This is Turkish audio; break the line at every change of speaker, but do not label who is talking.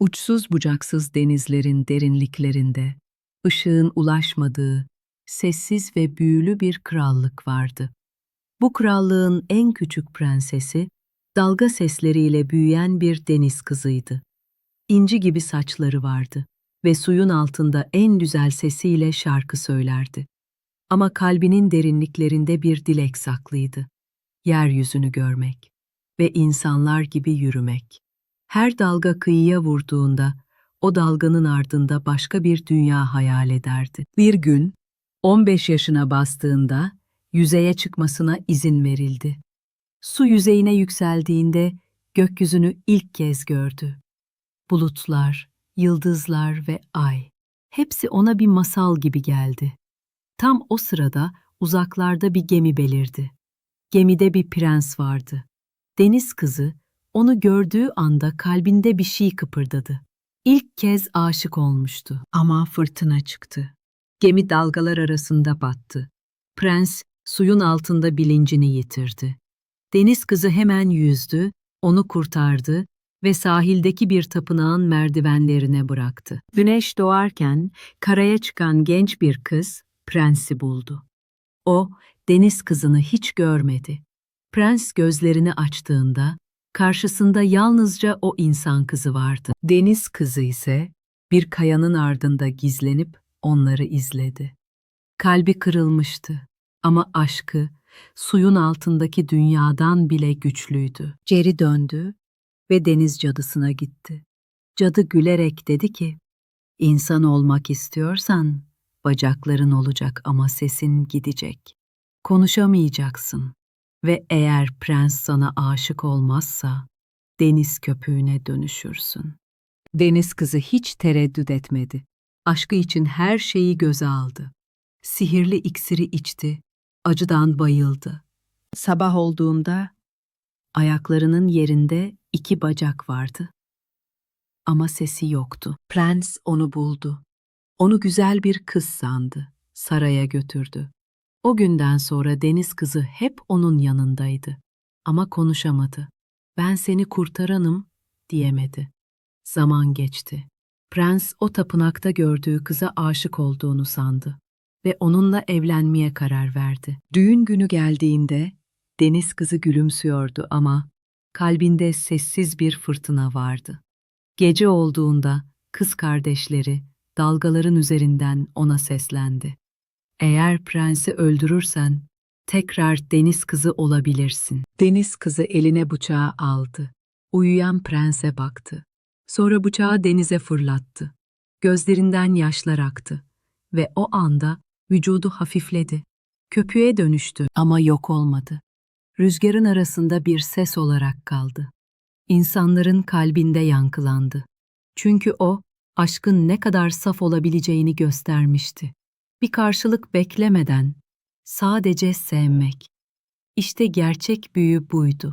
Uçsuz bucaksız denizlerin derinliklerinde, ışığın ulaşmadığı, sessiz ve büyülü bir krallık vardı. Bu krallığın en küçük prensesi, dalga sesleriyle büyüyen bir deniz kızıydı. İnci gibi saçları vardı ve suyun altında en güzel sesiyle şarkı söylerdi. Ama kalbinin derinliklerinde bir dilek saklıydı. Yeryüzünü görmek ve insanlar gibi yürümek. Her dalga kıyıya vurduğunda o dalganın ardında başka bir dünya hayal ederdi. Bir gün 15 yaşına bastığında yüzeye çıkmasına izin verildi. Su yüzeyine yükseldiğinde gökyüzünü ilk kez gördü. Bulutlar, yıldızlar ve ay hepsi ona bir masal gibi geldi. Tam o sırada uzaklarda bir gemi belirdi. Gemide bir prens vardı. Deniz kızı onu gördüğü anda kalbinde bir şey kıpırdadı. İlk kez aşık olmuştu ama fırtına çıktı. Gemi dalgalar arasında battı. Prens suyun altında bilincini yitirdi. Deniz kızı hemen yüzdü, onu kurtardı ve sahildeki bir tapınağın merdivenlerine bıraktı. Güneş doğarken karaya çıkan genç bir kız prensi buldu. O deniz kızını hiç görmedi. Prens gözlerini açtığında karşısında yalnızca o insan kızı vardı. Deniz kızı ise bir kayanın ardında gizlenip onları izledi. Kalbi kırılmıştı ama aşkı suyun altındaki dünyadan bile güçlüydü. Geri döndü ve deniz cadısına gitti. Cadı gülerek dedi ki, İnsan olmak istiyorsan bacakların olacak ama sesin gidecek. Konuşamayacaksın ve eğer prens sana aşık olmazsa deniz köpüğüne dönüşürsün. Deniz kızı hiç tereddüt etmedi. Aşkı için her şeyi göze aldı. Sihirli iksiri içti, acıdan bayıldı. Sabah olduğunda ayaklarının yerinde iki bacak vardı. Ama sesi yoktu. Prens onu buldu. Onu güzel bir kız sandı. Saraya götürdü. O günden sonra deniz kızı hep onun yanındaydı. Ama konuşamadı. Ben seni kurtaranım diyemedi. Zaman geçti. Prens o tapınakta gördüğü kıza aşık olduğunu sandı ve onunla evlenmeye karar verdi. Düğün günü geldiğinde deniz kızı gülümsüyordu ama kalbinde sessiz bir fırtına vardı. Gece olduğunda kız kardeşleri dalgaların üzerinden ona seslendi. Eğer prensi öldürürsen tekrar deniz kızı olabilirsin. Deniz kızı eline bıçağı aldı. Uyuyan prense baktı. Sonra bıçağı denize fırlattı. Gözlerinden yaşlar aktı ve o anda vücudu hafifledi. Köpüğe dönüştü ama yok olmadı. Rüzgarın arasında bir ses olarak kaldı. İnsanların kalbinde yankılandı. Çünkü o, aşkın ne kadar saf olabileceğini göstermişti. Bir karşılık beklemeden, sadece sevmek. İşte gerçek büyü buydu.